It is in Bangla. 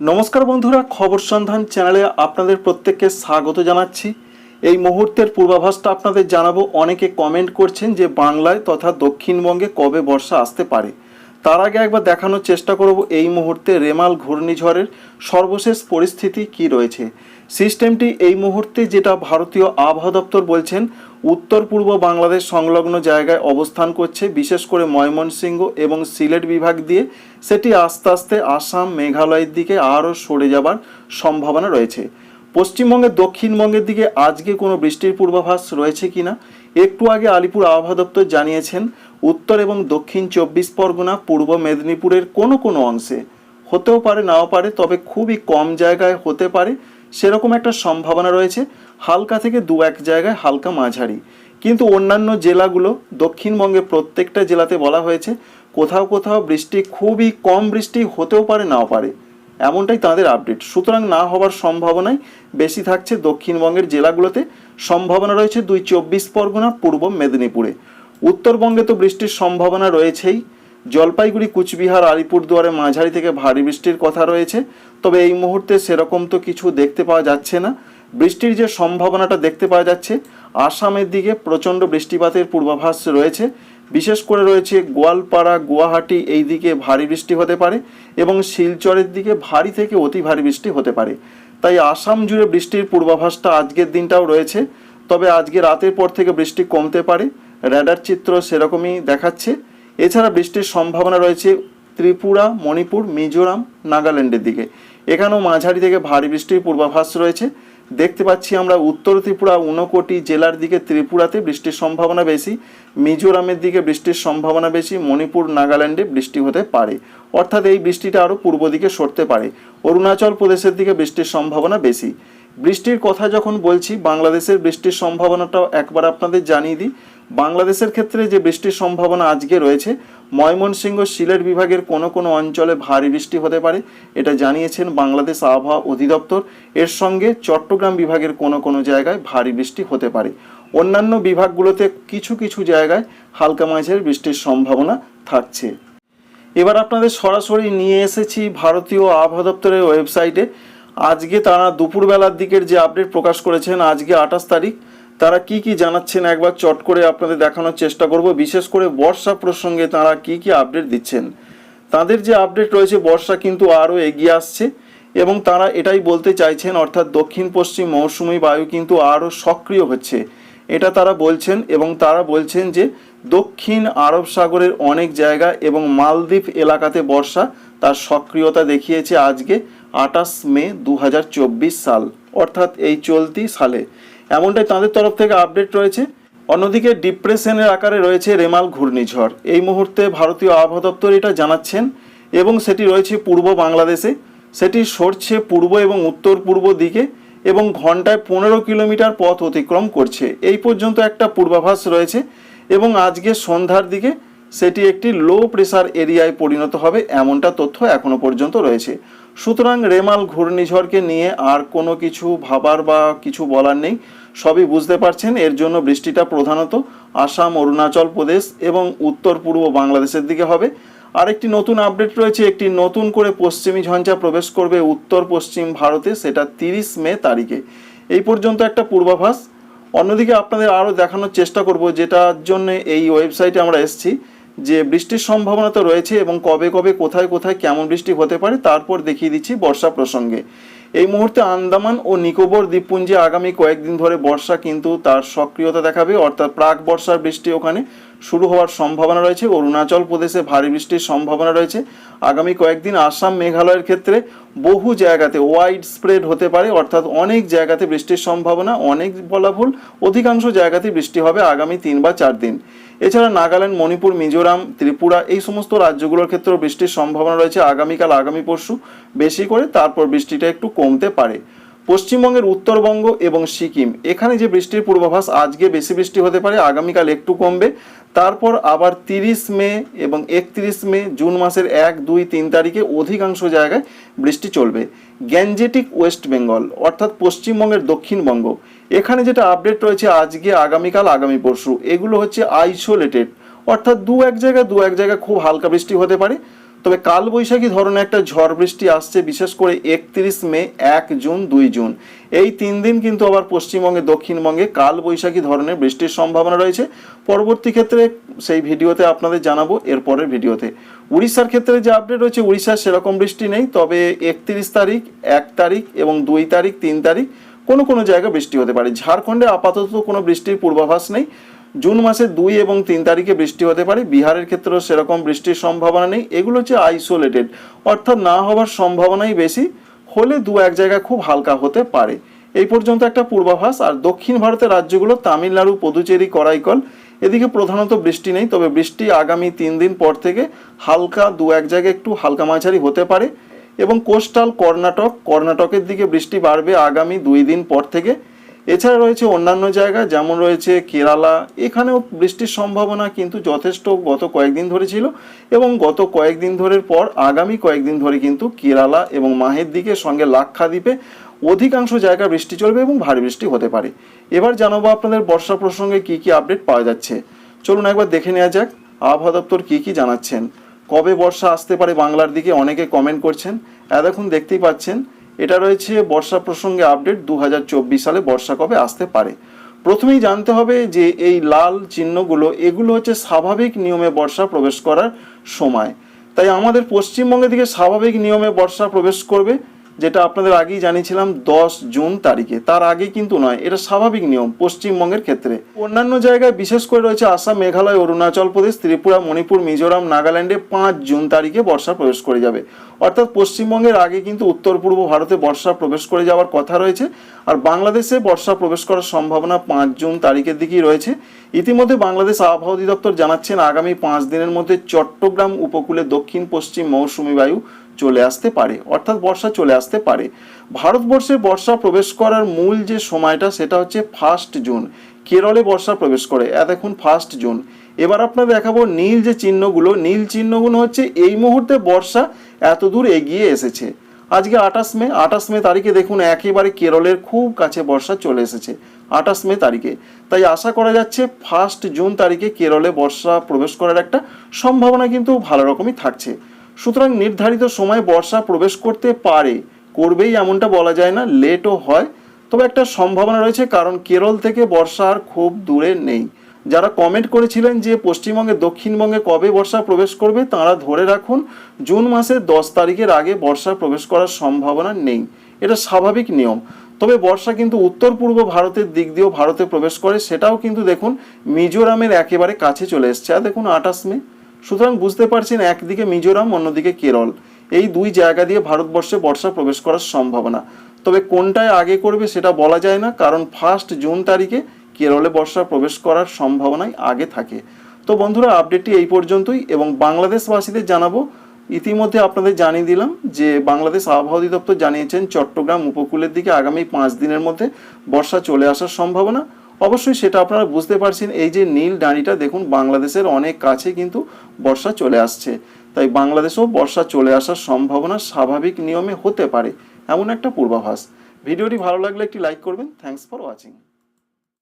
নমস্কার বন্ধুরা, খবর সন্ধান চ্যানেলে আপনাদের প্রত্যেককে স্বাগত জানাচ্ছি। এই মুহূর্তের পূর্বাভাসটা আপনাদের জানাব। অনেকে কমেন্ট করছেন যে বাংলায় তথা দক্ষিণবঙ্গে কবে বর্ষা আসতে পারে। তার আগে একবার দেখানোর চেষ্টা করব এই মুহূর্তে রেমাল ঘূর্ণিঝড়ের সর্বশেষ পরিস্থিতি কি রয়েছে। সিস্টেমটি এই মুহূর্তে যেটা ভারতীয় আবহাওয়া দপ্তর বলছেন, উত্তর পূর্ব বাংলাদেশ সংলগ্ন জায়গায় অবস্থান করছে, বিশেষ করে ময়মনসিংহ এবং সিলেট বিভাগ দিয়ে। সেটি আস্তে আস্তে আসাম, মেঘালয়ের দিকে আরও সরে যাবার সম্ভাবনা রয়েছে। পশ্চিমবঙ্গের দক্ষিণবঙ্গের দিকে আজকে কোনো বৃষ্টির পূর্বাভাস রয়েছে কিনা? একটু আগে আলিপুর আবহাওয়া দপ্তর জানিয়েছেন, উত্তর এবং দক্ষিণ চব্বিশ পরগনা, পূর্ব মেদিনীপুরের কোনো কোনো অংশে। হতেও পারে, নাও পারে, তবে খুবই কম জায়গায় হতে পারে। সেরকম একটা সম্ভাবনা রয়েছে, হালকা থেকে দু এক জায়গায় হালকা মাঝারি। কিন্তু অন্যান্য জেলাগুলো দক্ষিণবঙ্গে প্রত্যেকটা জেলাতে বলা হয়েছে, কোথাও কোথাও বৃষ্টি, খুবই কম বৃষ্টি হতেও পারে, নাও পারে। এমনটাই তাদের আপডেট সুতরাং না হওয়ার সম্ভাবনাই বেশি থাকছে দক্ষিণবঙ্গের জেলাগুলোতে। সম্ভাবনা রয়েছে দুই চব্বিশ পরগনা, পূর্ব মেদিনীপুরে। উত্তরবঙ্গে তো বৃষ্টির সম্ভাবনা রয়েছেই। জলপাইগুড়ি, কুচবিহার, আলিপুরদুয়ারে মাঝারি থেকে ভারী বৃষ্টির কথা রয়েছে। তবে এই মুহূর্তে সেরকম তো কিছু দেখতে পাওয়া যাচ্ছে না। বৃষ্টির যে সম্ভাবনাটা দেখতে পাওয়া যাচ্ছে, আসামের দিকে প্রচণ্ড বৃষ্টিপাতের পূর্বাভাস রয়েছে। বিশেষ করে রয়েছে গোয়ালপাড়া, গুয়াহাটি, এই দিকে ভারী বৃষ্টি হতে পারে এবং শিলচরের দিকে ভারী থেকে অতি ভারী বৃষ্টি হতে পারে। তাই আসাম জুড়ে বৃষ্টির পূর্বাভাসটা আজকের দিনটাও রয়েছে। তবে আজকে রাতের পর থেকে বৃষ্টি কমতে পারে, র্যাডার চিত্র সেরকমই দেখাচ্ছে। এছাড়া বৃষ্টির সম্ভাবনা রয়েছে ত্রিপুরা, মণিপুর, মিজোরাম, নাগাল্যান্ডের দিকে। এখানেও মাঝারি থেকে ভারী বৃষ্টির পূর্বাভাস রয়েছে। দেখতে পাচ্ছি আমরা উত্তর ত্রিপুরা ঊনকোটি জেলার দিকে ত্রিপুরাতে বৃষ্টির সম্ভাবনা বেশি, মিজোরামের দিকে বৃষ্টির সম্ভাবনা বেশি, মণিপুর, নাগাল্যান্ডে বৃষ্টি হতে পারে। অর্থাৎ এই বৃষ্টিটা আরও পূর্ব দিকে সরতে পারে। অরুণাচল প্রদেশের দিকে বৃষ্টির সম্ভাবনা বেশি। বৃষ্টির কথা যখন বলছি, বাংলাদেশের বৃষ্টির সম্ভাবনাটাও একবার আপনাদের জানিয়ে দিই। বাংলাদেশের ক্ষেত্রে যে বৃষ্টির সম্ভাবনা আজকে রয়েছে, ময়মনসিংহ সিলেট বিভাগের কোনো কোনো অঞ্চলে ভারী বৃষ্টি হতে পারে, এটা জানিয়েছেন বাংলাদেশ আবহাওয়া অধিদপ্তর। এর সঙ্গে চট্টগ্রাম বিভাগের কোনো কোনো জায়গায় ভারী বৃষ্টি হতে পারে। অন্যান্য বিভাগগুলোতে কিছু কিছু জায়গায় হালকা মাঝের বৃষ্টির সম্ভাবনা থাকছে। এবার আপনাদের সরাসরি নিয়ে এসেছি ভারতীয় আবহাওয়া দপ্তরের ওয়েবসাইটে। আজকে তারা দুপুরবেলার দিকের যে আপডেট প্রকাশ করেছেন, আজকে আঠাশ তারিখ। তারা কি কি জানাচ্ছেন? একবার চট করে আপনাদের দেখানোর চেষ্টা করব। বিশেষ করে বর্ষা প্রসঙ্গে তারা কি কি আপডেট দিচ্ছেন? তাদের যে আপডেট রয়েছে, বর্ষা কিন্তু আরও এগিয়ে আসছে এবং তারা এটাই বলতে চাইছেন, অর্থাৎ দক্ষিণ পশ্চিম মৌসুমি বায়ু কিন্তু আরও সক্রিয় হচ্ছে। এটা তারা বলছেন এবং তারা বলছেন যে দক্ষিণ আরব সাগরের অনেক জায়গা এবং মালদ্বীপ এলাকাতে বর্ষা তার সক্রিয়তা দেখিয়েছে আজকে আটাশ মে দু হাজার চব্বিশ সাল, অর্থাৎ এই চলতি সালে। এমনটাই তাদের তরফ থেকে আপডেট রয়েছে। অন্যদিকে ডিপ্রেশনের আকারে রয়েছে রেমাল ঘূর্ণিঝড়। এই মুহূর্তে ভারতীয় আবহাওয়া দপ্তর এটা জানাচ্ছেন এবং সেটি রয়েছে পূর্ব বাংলাদেশে। সেটি সরছে পূর্ব এবং উত্তর পূর্ব দিকে এবং ঘন্টায় পনেরো কিলোমিটার পথ অতিক্রম করছে। এই পর্যন্ত একটা পূর্বাভাস রয়েছে এবং আজকে সন্ধ্যার দিকে সেটি একটি লো প্রেসার এরিয়ায় পরিণত হবে, এমনটা তথ্য এখনও পর্যন্ত রয়েছে। সুতরাং রেমাল ঘূর্ণিঝড়কে নিয়ে আর কোনো কিছু ভাবার বা কিছু বলার নেই। সবই বুঝতে পারছেন, এর জন্য বৃষ্টিটা প্রধানত আসাম, অরুণাচল প্রদেশ এবং উত্তর পূর্ব বাংলাদেশের দিকে হবে। আরেকটি নতুন আপডেট রয়েছে, একটি নতুন করে পশ্চিমী ঝঞ্ঝা প্রবেশ করবে উত্তর পশ্চিম ভারতে, সেটা তিরিশ মে তারিখে। এই পর্যন্ত একটা পূর্বাভাস। অন্যদিকে আপনাদের আরও দেখানোর চেষ্টা করব, যেটার জন্য এই ওয়েবসাইটে আমরা এসেছি। যে বৃষ্টির সম্ভাবনা তো রয়েছে এবং কবে কবে, কোথায় কোথায় কেমন বৃষ্টি হতে পারে তারপর দেখিয়ে দিচ্ছি বর্ষা প্রসঙ্গে। এই মুহূর্তে আন্দামান ও নিকোবর দ্বীপপুঞ্জে আগামী কয়েকদিন ধরে বর্ষা কিন্তু তার সক্রিয়তা দেখাবে, অর্থাৎ প্রাক বর্ষার বৃষ্টি ওখানে শুরু হওয়ার সম্ভাবনা রয়েছে। অরুণাচল প্রদেশে ভারী বৃষ্টির সম্ভাবনা রয়েছে। আগামী কয়েকদিন আসাম, মেঘালয়ের ক্ষেত্রে বহু জায়গাতে ওয়াইড স্প্রেড হতে পারে, অর্থাৎ অনেক জায়গাতে বৃষ্টির সম্ভাবনা, অনেক বলা ভুল, অধিকাংশ জায়গাতে বৃষ্টি হবে আগামী তিন বা চার দিন। এছাড়া নাগাল্যান্ড, মণিপুর, মিজোরাম, ত্রিপুরা এই সমস্ত রাজ্যগুলোর ক্ষেত্রেও বৃষ্টির সম্ভাবনা রয়েছে। আগামীকাল, আগামী পরশু বেশি করে, তারপর বৃষ্টিটা একটু কমতে পারে। পশ্চিমবঙ্গের উত্তরবঙ্গ এবং সিকিম। এখানে যে বৃষ্টির পূর্বাভাস, আজকে বেশি বৃষ্টি হতে পারে, আগামীকাল একটু কমবে। তারপর আবার তিরিশ মে এবং একত্রিশ মে, জুন মাসের এক, দুই, তিন তারিখে অধিকাংশ জায়গায় বৃষ্টি চলবে। গ্যাঞ্জেটিক ওয়েস্ট বেঙ্গল, অর্থাৎ পশ্চিমবঙ্গের দক্ষিণবঙ্গ। এখানে যেটা আপডেট রয়েছে আজকে, আগামীকাল, আগামী পরশু, এগুলো হচ্ছে আইসোলেটেড অর্থাৎ দু এক জায়গায় দু এক জায়গায় খুব হালকা বৃষ্টি হতে পারে। তবে কাল বৈশাখী ধরনের একটা ঝড় বৃষ্টি আসছে, বিশেষ করে একত্রিশ মে, এক জুন, দুই জুন। এই তিন দিন কিন্তু আবার পশ্চিমবঙ্গে, দক্ষিণবঙ্গে কাল বৈশাখী ধরনের বৃষ্টির সম্ভাবনা রয়েছে। পরবর্তী ক্ষেত্রে সেই ভিডিওতে আপনাদের জানাব, এরপরের ভিডিওতে। উড়িষ্যার ক্ষেত্রে যে আপডেট রয়েছে উড়িষ্যার সেরকম বৃষ্টি নেই, তবে একত্রিশ তারিখ, এক তারিখ এবং দুই তারিখ, তিন তারিখ কোনো কোনো জায়গায় বৃষ্টি হতে পারে। ঝাড়খণ্ডে আপাতত কোনো বৃষ্টির পূর্বাভাস নেই। জুন মাসে দুই এবং তিন তারিখে বৃষ্টি হতে পারে। বিহারের ক্ষেত্রেও সেরকম বৃষ্টির সম্ভাবনা নেই। এগুলো হচ্ছে আইসোলেটেড অর্থাৎ না হওয়ার সম্ভাবনাই বেশি। হলে দু এক জায়গায় খুব হালকা হতে পারে। এই পর্যন্ত একটা পূর্বাভাস। আর দক্ষিণ ভারতের রাজ্যগুলো তামিলনাড়ু, পদুচেরি, করাইকল, এদিকে প্রধানত বৃষ্টি নেই। তবে বৃষ্টি আগামী তিন দিন পর থেকে হালকা দু এক জায়গায় একটু হালকা মাঝারি হতে পারে। এবং কোস্টাল কর্ণাটক, কর্ণাটকের দিকে বৃষ্টি বাড়বে আগামী দুই দিন পর থেকে। এছাড়া রয়েছে অন্যান্য জায়গা, যেমন রয়েছে কেরালা। এখানেও বৃষ্টির সম্ভাবনা কিন্তু যথেষ্ট গত কয়েকদিন ধরে ছিল এবং গত কয়েকদিন ধরের পর আগামী কয়েকদিন ধরে কিন্তু কেরালা এবং মাহের দিকে সঙ্গে লাক্ষাদ্বীপে অধিকাংশ জায়গায় বৃষ্টি চলবে এবং ভারী বৃষ্টি হতে পারে। এবার জানাব আপনাদের বর্ষা প্রসঙ্গে কি কি আপডেট পাওয়া যাচ্ছে। চলুন একবার দেখে নেওয়া যাক, আবহাওয়া দপ্তর কি কি জানাচ্ছেন। কবে বর্ষা আসতে পারে বাংলার দিকে অনেকে কমেন্ট করছেন। এতক্ষণ দেখতেই পাচ্ছেন এটা রয়েছে বর্ষা প্রসঙ্গে আপডেট দু হাজার চব্বিশ সালে বর্ষা কবে আসতে পারে। প্রথমেই জানতে হবে যে এই লাল চিহ্নগুলো, এগুলো হচ্ছে স্বাভাবিক নিয়মে বর্ষা প্রবেশ করার সময়। তাই আমাদের পশ্চিমবঙ্গের দিকে স্বাভাবিক নিয়মে বর্ষা প্রবেশ করবে। যেটা আপনাদের আগেই জানিয়েছিলাম, দশ জুন তারিখে। তার আগে কিন্তু নয়, এটা স্বাভাবিক নিয়ম পশ্চিমবঙ্গের ক্ষেত্রে। অন্যান্য জায়গায় বিশেষ করে রয়েছে আসাম, মেঘালয়, অরুণাচল প্রদেশ, ত্রিপুরা, মণিপুর, মিজোরাম, নাগাল্যান্ডে পাঁচ জুন তারিখে বর্ষা প্রবেশ করে যাবে। অর্থাৎ পশ্চিমবঙ্গের আগে কিন্তু উত্তর পূর্ব ভারতে বর্ষা প্রবেশ করে যাওয়ার কথা রয়েছে, আর বাংলাদেশে বর্ষা প্রবেশ করার সম্ভাবনা পাঁচ জুন তারিখের দিকেই রয়েছে। ইতিমধ্যে বাংলাদেশ আবহাওয়া অধিদপ্তর জানাচ্ছেন, আগামী পাঁচ দিনের মধ্যে চট্টগ্রাম উপকূলে দক্ষিণ পশ্চিম মৌসুমী বায়ু চলে আসতে পারে, অর্থাৎ বর্ষা চলে আসতে পারে। ভারতবর্ষে বর্ষা প্রবেশ করার মূল যে সময়টা, সেটা হচ্ছে ফার্স্ট জুন। কেরলে বর্ষা প্রবেশ করে দেখুন ফার্স্ট জুন। এবার আপনাদের দেখাবো নীল যে চিহ্নগুলো, নীল চিহ্নগুলো হচ্ছে এই মুহূর্তে বর্ষা এত দূর এগিয়ে এসেছে। আজকে আঠাশ মে আঠাশ মে তারিখে দেখুন একেবারে কেরলের খুব কাছে বর্ষা চলে এসেছে, আঠাশ মে তারিখে। তাই আশা করা যাচ্ছে ফার্স্ট জুন তারিখে কেরলে বর্ষা প্রবেশ করার একটা সম্ভাবনা কিন্তু ভালো রকমই থাকছে। সুতরাং নির্ধারিত সময় বর্ষা প্রবেশ করতে পারে। করবেই এমনটা বলা যায় না, লেটও হয়। তবে একটা সম্ভাবনা রয়েছে, কারণ কেরল থেকে বর্ষা আর খুব দূরে নেই। যারা কমেন্ট করেছিলেন যে পশ্চিমবঙ্গে, দক্ষিণবঙ্গে কবে বর্ষা প্রবেশ করবে, তারা ধরে রাখুন, জুন মাসের দশ তারিখের আগে বর্ষা প্রবেশ করার সম্ভাবনা নেই। এটা স্বাভাবিক নিয়ম। তবে বর্ষা কিন্তু উত্তর পূর্ব ভারতের দিক দিয়েও ভারতে প্রবেশ করে, সেটাও কিন্তু দেখুন, মিজোরামের একেবারে কাছে চলে এসছে। আর দেখুন, আঠাশ মে। সুতরাং বুঝতে পারছেন একদিকে মিজোরাম, অন্যদিকে কেরল। এই দুই জায়গা দিয়ে ভারতবর্ষে বর্ষা প্রবেশ করার সম্ভাবনা। তবে কোনটায় আগে করবে সেটা বলা যায় না, কারণ ফার্স্ট জুন তারিখে কেরলে বর্ষা প্রবেশ করার সম্ভাবনাই আগে থাকে। তো বন্ধুরা, আপডেটটি এই পর্যন্তই, এবং বাংলাদেশবাসীদের জানাব, ইতিমধ্যে আপনাদের জানিয়ে দিলাম যে বাংলাদেশ আবহাওয়া অধিদপ্তর জানিয়েছেন, চট্টগ্রাম উপকূলের দিকে আগামী পাঁচ দিনের মধ্যে বর্ষা চলে আসার সম্ভাবনা। অবশ্যই সেটা আপনারা বুঝতে পারছেন, এই যে নীল ডাঁড়িটা দেখুন, বাংলাদেশের অনেক কাছে কিন্তু বর্ষা চলে আসছে। তাই বাংলাদেশেও বর্ষা চলে আসার সম্ভাবনা স্বাভাবিক নিয়মে হতে পারে, এমন একটা পূর্বাভাস। ভিডিওটি ভালো লাগলে একটি লাইক করবেন। Thanks for watching